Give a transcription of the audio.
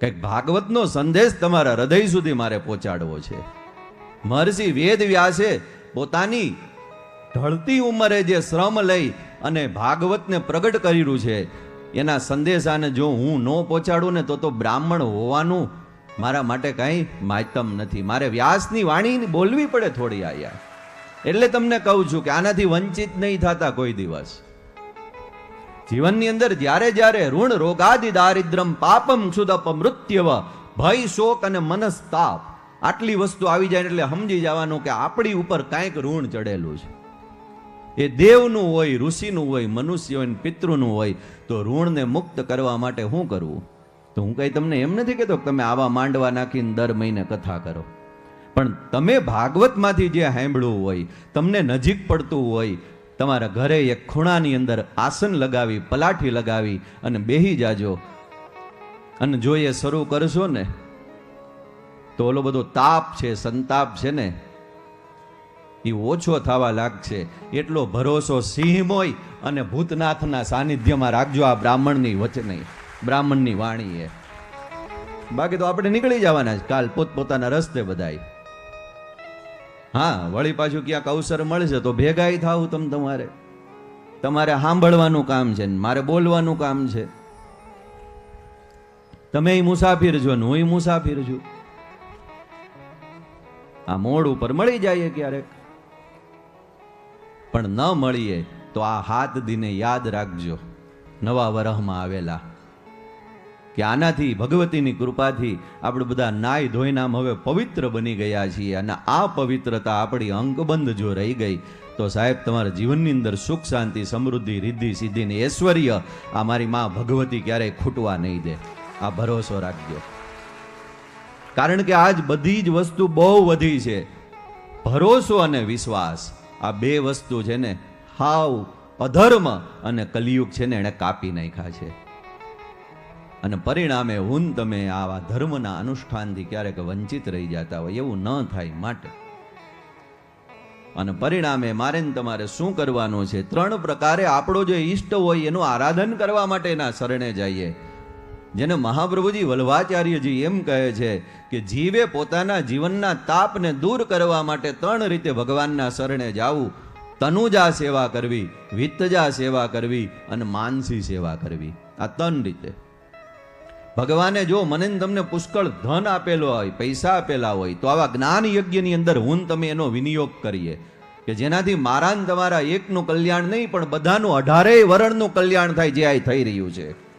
કંઈક ભાગવતનો સંદેશ તમારા હૃદય સુધી મારે પહોંચાડવો છે. મહર્ષિ વેદ વ્યાસે પોતાની ઢળતી ઉંમરે જે શ્રમ લઈ અને ભાગવતને પ્રગટ કર્યું છે, એના સંદેશાને જો હું ન પહોંચાડું ને તો તો બ્રાહ્મણ હોવાનું મારા માટે કાંઈ માયતમ નથી. મારે વ્યાસની વાણી બોલવી પડે થોડી આયા એટલે તમને કહું છું કે આનાથી વંચિત નહીં થતા કોઈ દિવસ. જીવનની અંદર જ્યારે જ્યારે ઋણ, રોગાદિ દારિદ્રમ પાપમ, ક્ષુદપ, મૃત્યવ, ભય, શોક અને મનસ્તાપ આટલી વસ્તુ આવી જાય એટલે સમજી જવાનું કે આપણી ઉપર કાંઈક ઋણ ચડેલું છે. એ દેવનું હોય, ઋષિનું હોય, મનુષ્ય હોય પિતૃનું હોય, તો ઋણને મુક્ત કરવા માટે શું કરવું? તો હું કઈ તમને એમ નથી કહેતો તમે આવા માંડવા નાખીને દર મહિને કથા કરો. પણ તમે ભાગવતમાંથી જે સાંભળવું હોય, તમને નજીક પડતું હોય તમારા ઘરે એક ખૂણાની અંદર આસન લગાવી, પલાઠી લગાવી અને બેહી જાજો. અને જો એ શરૂ કરશો ને, તો ઓલો બધો તાપ છે, સંતાપ છે ને એ ઓછો થવા લાગશે. એટલો ભરોસો સિંહ હોય અને ભૂતનાથના સાનિધ્યમાં રાખજો આ બ્રાહ્મણની વચને, બ્રાહ્મણની વાણીએ. બાકી તો આપણે નીકળી જવાના જ. કાલ પોતપોતાના રસ્તે બધાય. હા, વળી પાછું ક્યાંક અવસર મળશે તો ભેગાઈ થાવ તમ તમારે. તમારે સાંભળવાનું કામ છે મારે બોલવાનું કામ છે. તમે મુસાફિર છો ને, હું મુસાફિર છું. આ મોડ ઉપર મળી જાય ક્યારેક. પણ ન મળીએ તો આ હાથ દિને યાદ રાખજો. નવા વરહમાં આવેલા. કે આનાથી, ભગવતીની કૃપાથી આપણે બધા નાય ધોઈ નામ હવે પવિત્ર બની ગયા છીએ અને આ પવિત્રતા આપણી અંકબંધ જો રહી ગઈ, તો સાહેબ તમારા જીવનની અંદર સુખ, શાંતિ, સમૃદ્ધિ, રિદ્ધિ, સિદ્ધિ ને ઐશ્વર્ય આ મારી માં ભગવતી ક્યારેય ખૂટવા નહીં દે. આ ભરોસો રાખજો. કારણ કે આજ બધી જ વસ્તુ બહુ વધી છે. ભરોસો અને વિશ્વાસ આ બે વસ્તુ છે ને હાવ અધર્મ અને કલિયુગ છે ને એણે કાપી નાખ્યા છે. અને પરિણામે હું તમે આવા ધર્મના અનુષ્ઠાનથી ક્યારેક વંચિત રહી જતા હોય એવું ન થાય માટે. અને પરિણામે મારે તમારે શું કરવાનું છે? ત્રણ પ્રકારે આપણો જે ઈષ્ટ હોય એનું આરાધન કરવા માટેના શરણે જઈએ. જેને મહાપ્રભુજી વલ્ભાચાર્યજી એમ કહે છે કે જીવે પોતાના જીવનના તાપને દૂર કરવા માટે ત્રણ રીતે ભગવાનના શરણે જાવું. તનુજા સેવા કરવી, વિત્તજા સેવા કરવી અને માનસી સેવા કરવી. આ ત્રણ રીતે. ભગવાને જો મને તમને પુષ્કળ ધન આપેલો હોય, પૈસા આપેલા હોય, તો આવા જ્ઞાન યજ્ઞની અંદર હું તમે એનો વિનિયોગ કરીએ. કે જેનાથી મારા તમારા એકનું કલ્યાણ નહીં, પણ બધાનું અઢારેય વરણનું કલ્યાણ થાય, જે આ થઈ રહ્યું છે.